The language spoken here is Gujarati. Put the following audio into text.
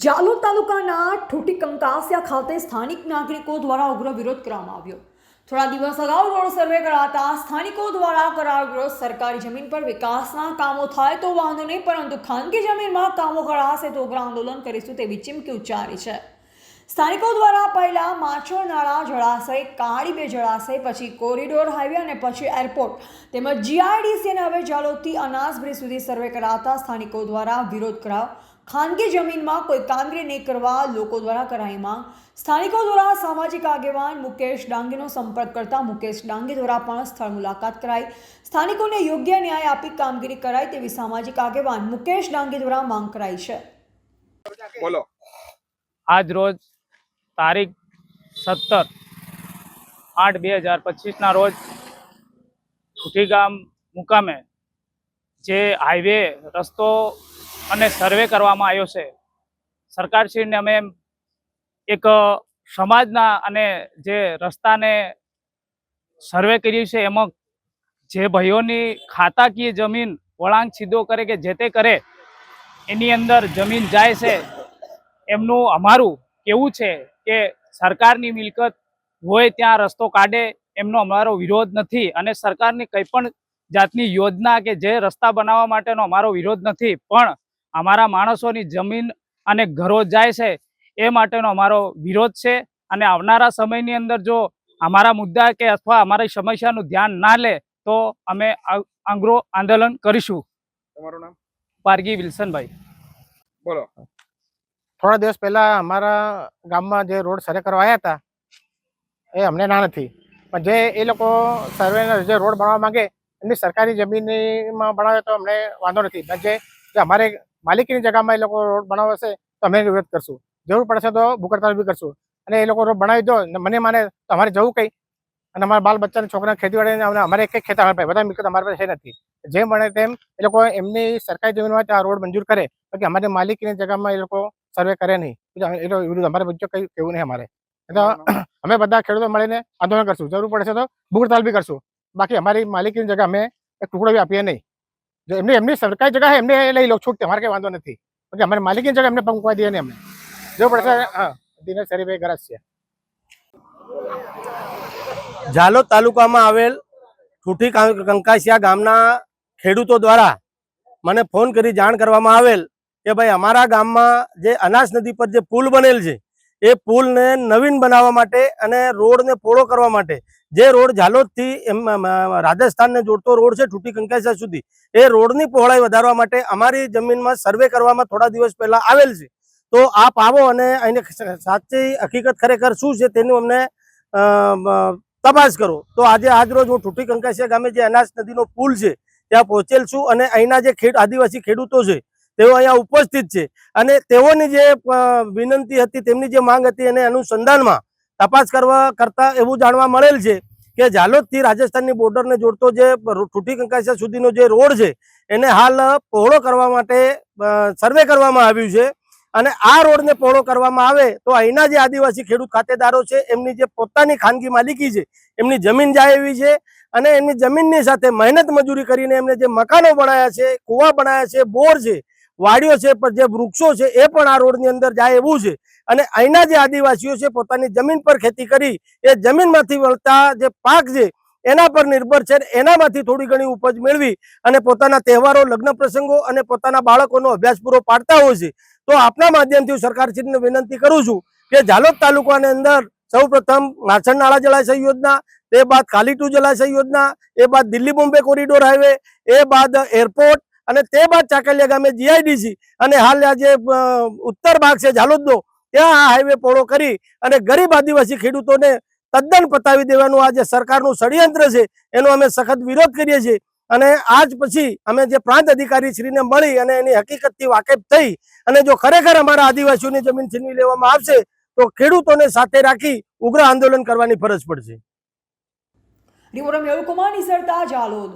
જાલોદ તાલુકાના ઠૂટી કંકાસિયા ખાતે સ્થાનિક નાગરિકો દ્વારા ઉગ્ર વિરોધ કરવામાં આવ્યો. થોડા દિવસ અગાઉ રોડ સર્વે કરાતા સ્થાનિકો દ્વારા કરાયો વિરોધ. સરકારી જમીન પર વિકાસના કામો થાય તો વાંધો નહીં, પરંતુ ખાનગી જમીનમાં કામો કરાશે તો ઉગ્ર આંદોલન કરીશું તેવી ચીમકી ઉચ્ચારી છે. સ્થાનિકો દ્વારા પહેલા માછર નાળા જળાશય, કાળી બે જળાશય, પછી કોરિડોર હાઈવે અને પછી એરપોર્ટ તેમજ જીઆઈડીસીને હવે જાલોદથી અનાજ બ્રિજ સુધી સર્વે કરાતા સ્થાનિકો દ્વારા વિરોધ કરાયો. ખાનગી જમીનમાં કોઈ કામગીરી નહીં કરવા લોકો દ્વારા કરાઈ માંગ. સ્થાનિકો દ્વારા સામાજિક આગેવાન મુકેશ ડાંગીનો સંપર્ક કરતા મુકેશ ડાંગી દ્વારા પણ સ્થળ મુલાકાત કરાઈ. સ્થાનિકોને યોગ્ય ન્યાય આપી કામગીરી કરાય તેવી સામાજિક આગેવાન મુકેશ ડાંગી દ્વારા માંગ કરાઈ છે. બોલો. આજ રોજ તારીખ સત્તર આઠ બે હજાર પચીસના રોજ ઠુઠી ગામ મુકામે જે હાઈવે રસ્તો અને સર્વે કરવામાં આવ્યો છે. સરકારશ્રીને અમે એક સમાજના અને જે રસ્તાને સર્વે કર્યું છે, એમાં જે ભાઈઓની ખાતાકીય જમીન વળાંક સીધો કરે કે જે તે કરે, એની અંદર જમીન જાય છે. એમનું અમારું કેવું છે કે સરકારની મિલકત હોય ત્યાં રસ્તો કાઢે, એમનો અમારો વિરોધ નથી અને સરકારની કંઈ પણ જાતની યોજના કે જે રસ્તા બનાવવા માટેનો અમારો વિરોધ નથી. પણ અમારા માણસોની જમીન અને ઘરો જાય છે એ માટેનો અમારો વિરોધ છે. અને આવનારા સમયની અંદર જો અમારા મુદ્દા કે અથવા અમારી સમસ્યાનું ધ્યાન ના લે તો અમે આ- આંગ્રો આંદોલન કરીશું. તમારું નામ? પારગી વિલ્સનભાઈ. બોલો. થોડા દિવસ પહેલા અમારા ગામમાં જે રોડ સર્વે કરવા આવ્યા હતા એ અમને ના નથી. પણ જે એ લોકો સર્વેના જે રોડ બનાવવા માંગે એમની સરકારી જમીનમાં બનાવે તો અમને વાંધો નથી. પણ જે અમારે માલિકીની જગ્યામાં એ લોકો રોડ બનાવશે તો અમે વિરોધ કરશું. જરૂર પડશે તો ભૂખડતાલ બી કરશું. અને એ લોકો રોડ બનાવી દો મને માને તો અમારે જવું કઈ. અને અમારા બાલ બચ્ચાને છોકરા ખેતીવાડી અમારે એક ખેતર અમારે બધા મિલકત અમારા પાસે છે નથી. જેમ મળે તેમ એ લોકો એમની સરકારી જમીનમાં ત્યાં રોડ મંજૂર કરે. બાકી અમારી માલિકીની જગ્યામાં એ લોકો સર્વે કરે નહીં. બીજું એ વિરુદ્ધ અમારે બીજું કંઈ કેવું નહીં અમારે. તો અમે બધા ખેડૂતો મળીને આંદોલન કરશું. જરૂર પડશે તો ભૂખ બી કરશું. બાકી અમારી માલિકીની જગ્યા અમે એક ટુકડો બી આપીએ નહીં. એમની એમની સરકારી જગ્યા છે એમને લઈ લો છૂટ અમારે કંઈ વાંધો નથી. અમારે માલિકી જગ્યા એમને પંકવા દઈએ ને અમને જો પડશે, હા, દિનેશ શરીફભાઈ ગરજ છે. ઝાલોદ તાલુકામાં આવેલ ઠૂઠી કંકાસિયા ગામના ખેડૂતો દ્વારા મને ફોન કરી જાણ કરવામાં આવેલ કે ભાઈ, અમારા ગામમાં જે અનાસ નદી પર જે પુલ બનેલ છે, એ પુલને નવીન બનાવવા માટે અને રોડને પોળો કરવા માટે જે રોડ ઝાલોદથી એમ રાજસ્થાનને જોડતો રોડ છે ટૂટી કંકાસા સુધી, એ રોડની પહોળાઈ વધારવા માટે અમારી જમીનમાં સર્વે કરવામાં થોડા દિવસ પહેલા આવેલ છે. તો આપ આવો અને એને સાચી હકીકત ખરેખર શું છે તેનું અમને તપાસ કરો. તો આજે આજ રોજ હું ઠુઠી કંકાસિયા ગામે જે અનાજ નદીનો પુલ છે, ત્યાં પહોંચેલ છું અને અહીંના જે ખેડ, આદિવાસી ખેડૂતો છે, તેઓ અહીંયા ઉપસ્થિત છે. અને તેઓની જે વિનંતી હતી તેમની જે માંગ હતી એને અનુસંધાનમાં તપાસ કરવા કરતા એવું જાણવા મળેલ છે કે ઝાલોદથી રાજસ્થાનની બોર્ડરને જોડતો જે ઠૂઠી કંકાસિયા સુધીનો જે રોડ છે, એને હાલ પહોળો કરવા માટે સર્વે કરવામાં આવ્યું છે. અને આ રોડને પહોળો કરવામાં આવે તો અહીંના જે આદિવાસી ખેડૂત ખાતેદારો છે, એમની જે પોતાની ખાનગી માલિકી છે, એમની જમીન જાય એવી છે અને એમની જમીનની સાથે મહેનત મજૂરી કરીને એમને જે મકાનો બનાવ્યા છે, કૂવા બનાવ્યા છે, બોર છે વાડીઓ છે, પણ જે વૃક્ષો છે, એ પણ આ રોડની અંદર જાય એવું છે. અને અહીંના જે આદિવાસીઓ છે, પોતાની જમીન પર ખેતી કરી, એ જમીનમાંથી વળતા જે પાક છે, એના પર નિર્ભર છે એનામાંથી થોડી ઘણી ઉપજ મેળવી અને પોતાના તહેવારો, લગ્ન પ્રસંગો અને પોતાના બાળકોનો અભ્યાસ પૂરો પાડતા હોય છે. તો આપના માધ્યમથી સરકારશ્રીને વિનંતી કરું છું કે ઝાલોદ તાલુકાની અંદર સૌ પ્રથમ નાળા જળાશય યોજના, તે બાદ ખાલીટુ જળાશય યોજના, એ બાદ દિલ્હી બોમ્બે કોરિડોર હાઈવે, એ બાદ એરપોર્ટ અને તે બાદ ચાકલિયા ગામે જીઆઈડીસી અને હાલ આ ઉત્તર ભાગ છે ઝાલોદનો, ત્યાં આ હાઈવે પહોળો કરી અને ગરીબ આદિવાસી ખેડૂતોને તદ્દન પતાવી દેવાનું આ જે સરકારનું ષડયંત્ર છે. એનો અમે સખત વિરોધ કરીએ છીએ. અને આજ પછી અમે જે પ્રાંત અધિકારી શ્રીને મળી અને એની હકીકતથી વાકેફ થઈ અને જો ખરેખર અમારા આદિવાસીઓની જમીન છીનવી લેવામાં આવશે, તો ખેડૂતોને સાથે રાખી ઉગ્ર આંદોલન કરવાની ફરજ પડશે.